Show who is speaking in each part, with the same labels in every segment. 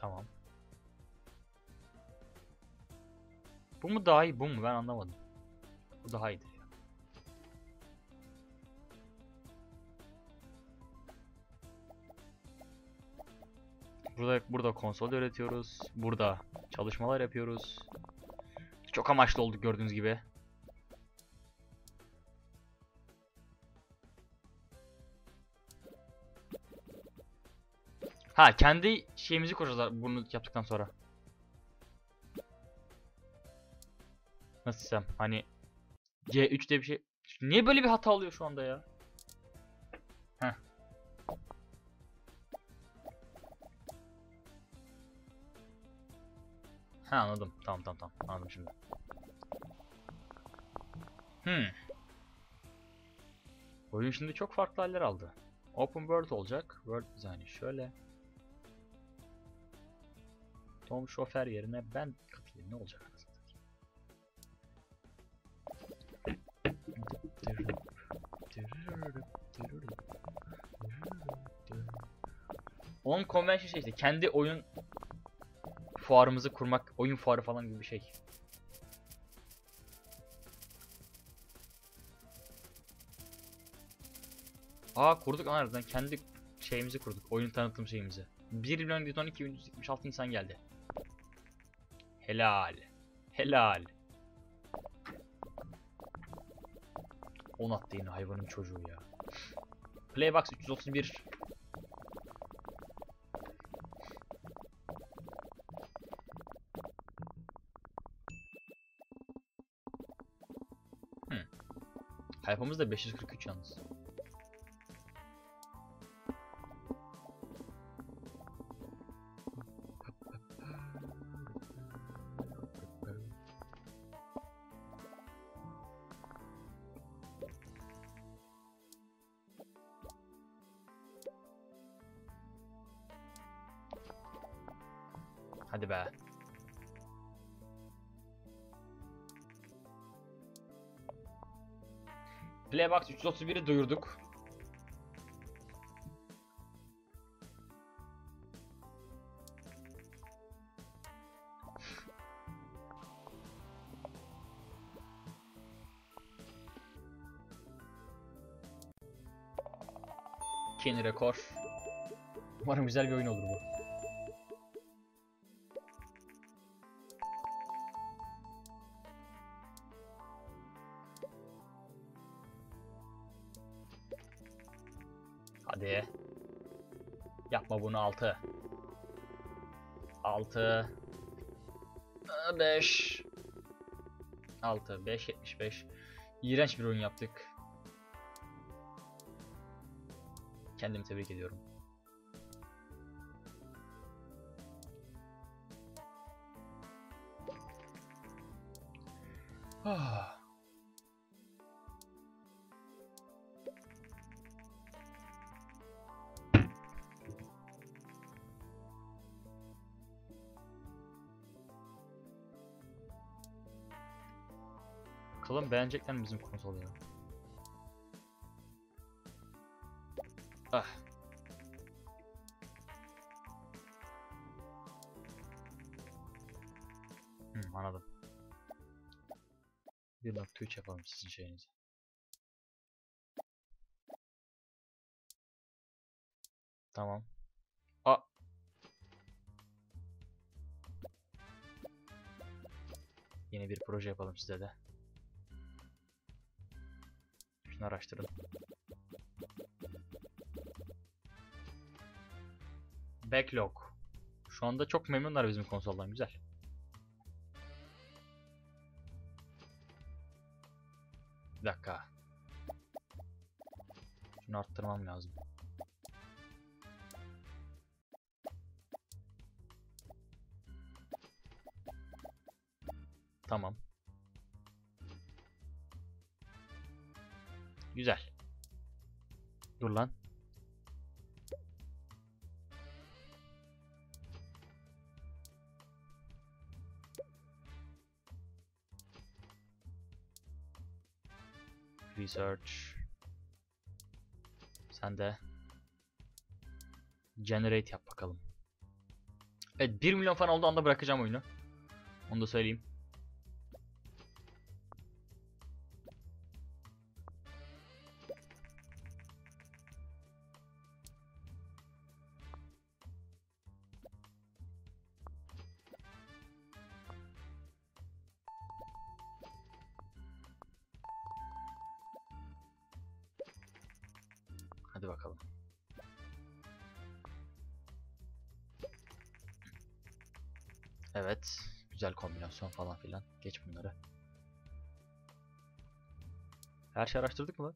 Speaker 1: Tamam. Bu mu daha iyi bu mu ben anlamadım. Bu daha iyidir ya. Burada burada konsol üretiyoruz. Burada çalışmalar yapıyoruz. Çok amaçlı olduk gördüğünüz gibi. Ha kendi şeyimizi kuracağız bunu yaptıktan sonra. Nasıl desem hani C3'te bir şey Niye böyle bir hata oluyor şu anda ya? Heh. Ha anladım. Tamam tamam tamam. Anladım şimdi. Hmm. Oyun şimdi çok farklı haller aldı. Open World olacak. World Design'i şöyle. Tom Şofer yerine ben katılayım. Ne olacak anasını? Onun convention şey işte kendi oyun fuarımızı kurmak, oyun fuarı falan gibi bir şey. Aa kurduk harbiden kendi şeyimizi kurduk. Oyun tanıtım şeyimizi. 1 milyon 112 176 insan geldi. Helal. Helal. 10 attı yine hayvanın çocuğu ya. Playbox 331. Hmm. Hype'ımız da 543 yalnız. Hadi be. Playbox 331'i duyurduk. Yeni rekor. Umarım güzel bir oyun olur bu. Yapma bunu 6. 6. 5. 6. 5 75. İğrenç bir oyun yaptık. Kendimi tebrik ediyorum. Ah. Bakalım beğenecekler mi bizim konsolu ya? Ah. Hmm, anladım. Bir bak Twitch yapalım sizin şeyinizi. Tamam. A Yeni bir proje yapalım size de. Şunu araştırın. Backlog. Şu anda çok memnunlar bizim konsoldan güzel. Bir dakika. Şunu arttırmam lazım. Güzel. Dur lan. Research. Sen de generate yap bakalım. Evet 1 milyon falan olduğu anda bırakacağım oyunu. Onu da söyleyeyim. Güzel kombinasyon falan filan. Geç bunları. Her şey araştırdık mı?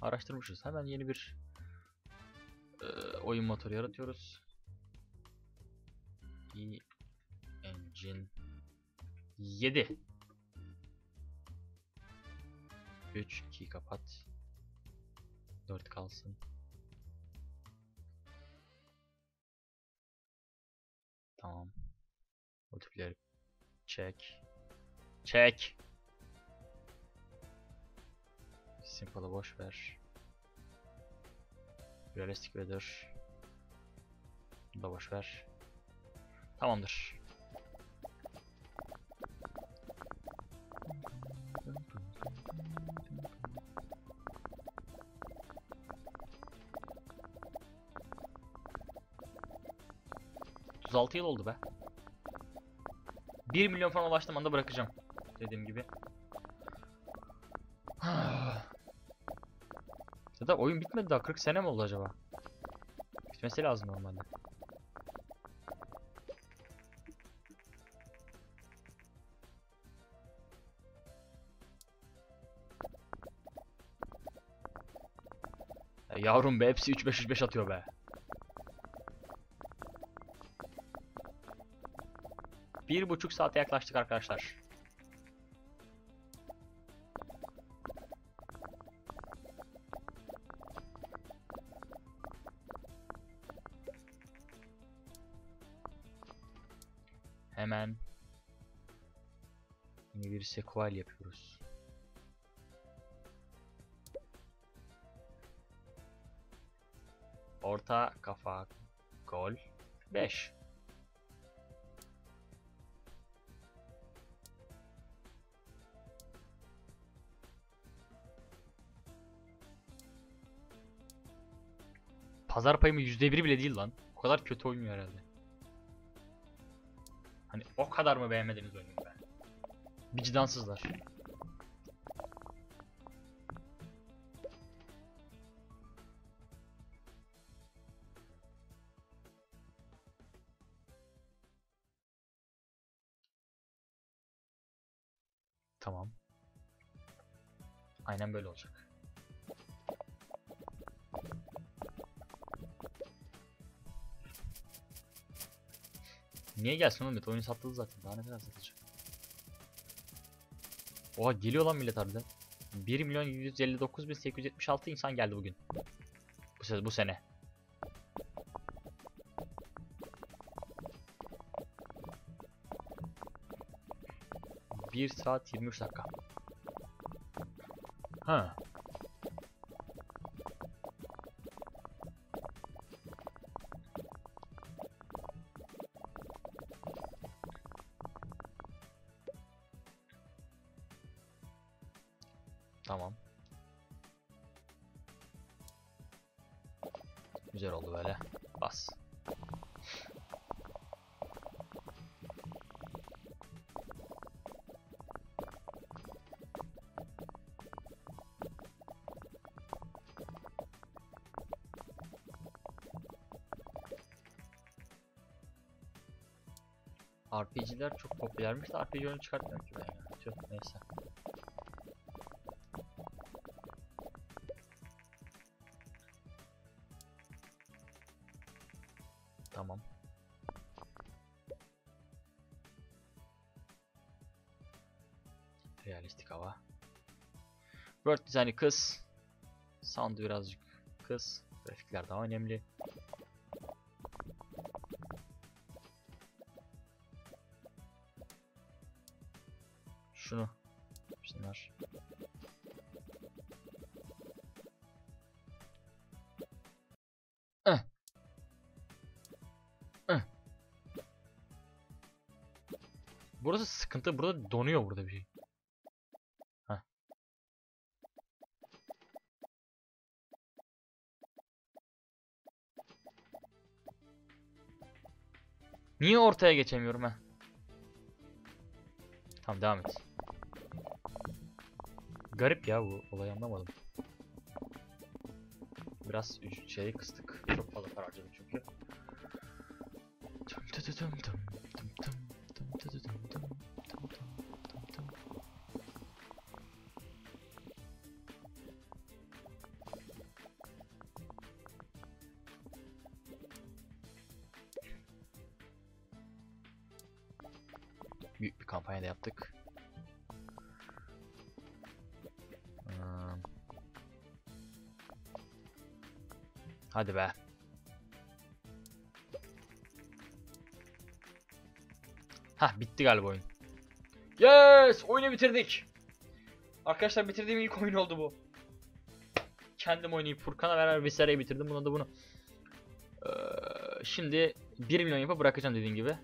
Speaker 1: Araştırmışız. Hemen yeni bir e, oyun motoru yaratıyoruz. E Engine 7 3 2 kapat 4 kalsın. Tamam. Multiplayer check. Check. Simple'ı boş ver. Realistic weather. Bunu da boş ver. Tamamdır. ...36 yıl oldu be. 1 milyon falan ulaştığım anda bırakacağım. Dediğim gibi. ya da oyun bitmedi daha 40 sene mi oldu acaba? Bitmesi lazım normalde. Ya yavrum be hepsi 3-5-3-5 atıyor be. Bir buçuk saate yaklaştık arkadaşlar. Hemen yeni bir sequel yapıyoruz. Orta kafa gol 5. Pazar payımı %1 bile değil lan. O kadar kötü oynuyor herhalde. Hani o kadar mı beğenmediniz oyunu be? Vicdansızlar. Tamam. Aynen böyle olacak. Niye gelsin oğlum? Oyunu satıldı zaten. Daha ne kadar satacak? Oha geliyor lan millet harbiden. 1 milyon 159 bin 876 insan geldi bugün. Bu, se bu sene. Bir saat 23 dakika. Ha. Güzel oldu böyle. Bas. RPG'ler çok popülermiş de RPG oyunu çıkartmıyorum ki ben ya. Tüh, neyse. Tamam. Realistik hava. World Design'i kız. Sound birazcık kız. Grafikler daha önemli. Şunu. Şunlar. Sıkıntı burada donuyor burada bir şey. Heh. Niye ortaya geçemiyorum ha? Tamam devam et. Garip ya bu olayı anlamadım. Biraz şeyi kıstık. Çok fazla para harcadım çünkü. Tım tı tı tım tım tım tım tım tı Büyük bir kampanya da yaptık. Hmm. Hadi be. Hah bitti galiba oyun. Yes! Oyunu bitirdik. Arkadaşlar bitirdiğim ilk oyun oldu bu. Kendim oynayıp Furkan'a beraber bir seriyi bitirdim. Buna da bunu. Ee, şimdi 1 milyon yapıp bırakacağım dediğim gibi.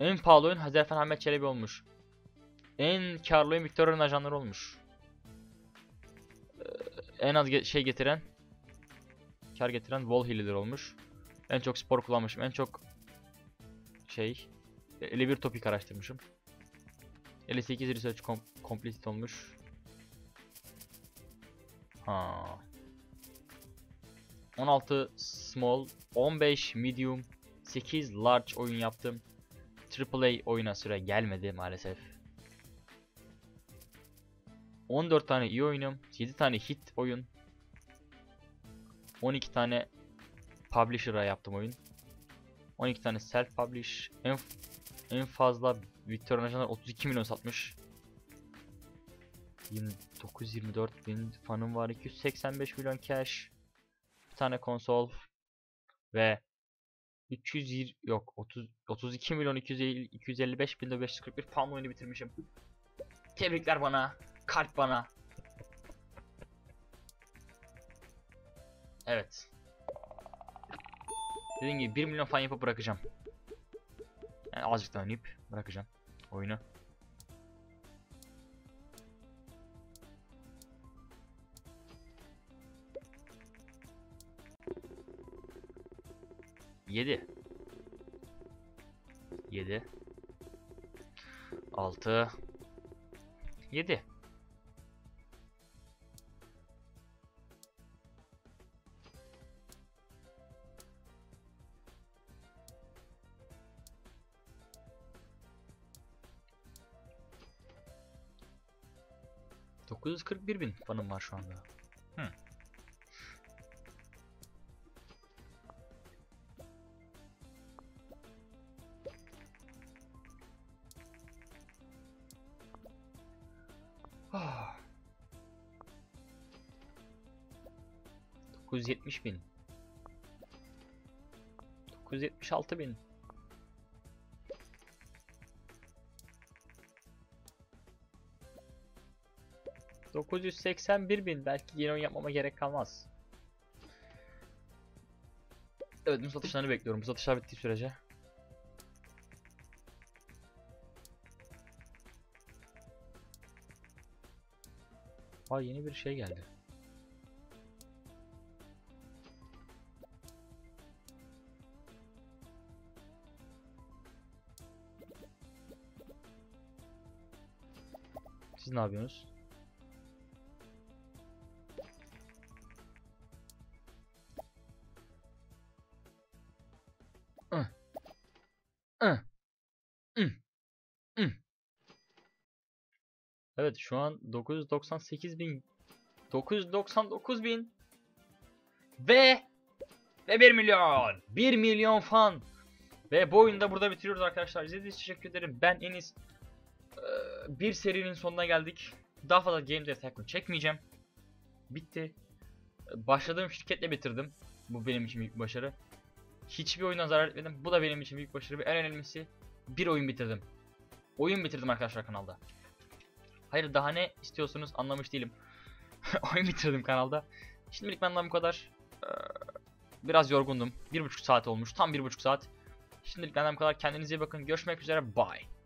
Speaker 1: En pahalı oyun Hazerfen Ahmet Çelebi olmuş. En karlı oyun Victoria'nın ajanları olmuş. Ee, en az ge- şey getiren kar getiren Wall olmuş. En çok spor kullanmışım. En çok şey 51 topik araştırmışım. 58 research com completed olmuş. Ha. 16 small, 15 medium, 8 large oyun yaptım. AAA oyuna süre gelmedi maalesef. 14 tane iyi oyunum, 7 tane hit oyun, 12 tane publisher'a yaptım oyun. 12 tane self publish. En en fazla Victor Ajanlar 32 milyon satmış. 29 24 bin fanım var. 285 milyon cash. Bir tane konsol ve 320 yok 30 32 milyon 250, 255 bin 541 pound oyunu bitirmişim. Tebrikler bana. Kalp bana. Evet. Dediğim gibi 1 milyon fan yapıp bırakacağım. Yani azıcık daha oynayıp bırakacağım oyunu. Yedi. Yedi. Altı. Yedi. Dokuz yüz kırk bir bin fanım var şu anda. 970 bin. 976 bin. ...981 bin. Belki yeni oyun yapmama gerek kalmaz. Evet bu satışlarını bekliyorum. Bu satışlar bittiği sürece. Aa yeni bir şey geldi. Siz ne yapıyorsunuz? Evet şu an 998 bin 999 bin ve ve 1 milyon 1 milyon fan. Ve bu oyunu da burada bitiriyoruz arkadaşlar. İzlediğiniz için teşekkür ederim. Ben Enis bir serinin sonuna geldik daha fazla Game Dev Tycoon çekmeyeceğim bitti başladığım şirketle bitirdim bu benim için büyük başarı hiçbir oyundan zarar etmedim bu da benim için büyük başarı en önemlisi bir oyun bitirdim oyun bitirdim arkadaşlar kanalda Hayır daha ne istiyorsunuz anlamış değilim. Oyun bitirdim kanalda. Şimdilik benden bu kadar. Ee, biraz yorgundum. Bir buçuk saat olmuş. Tam bir buçuk saat. Şimdilik benden bu kadar. Kendinize iyi bakın. Görüşmek üzere. Bye.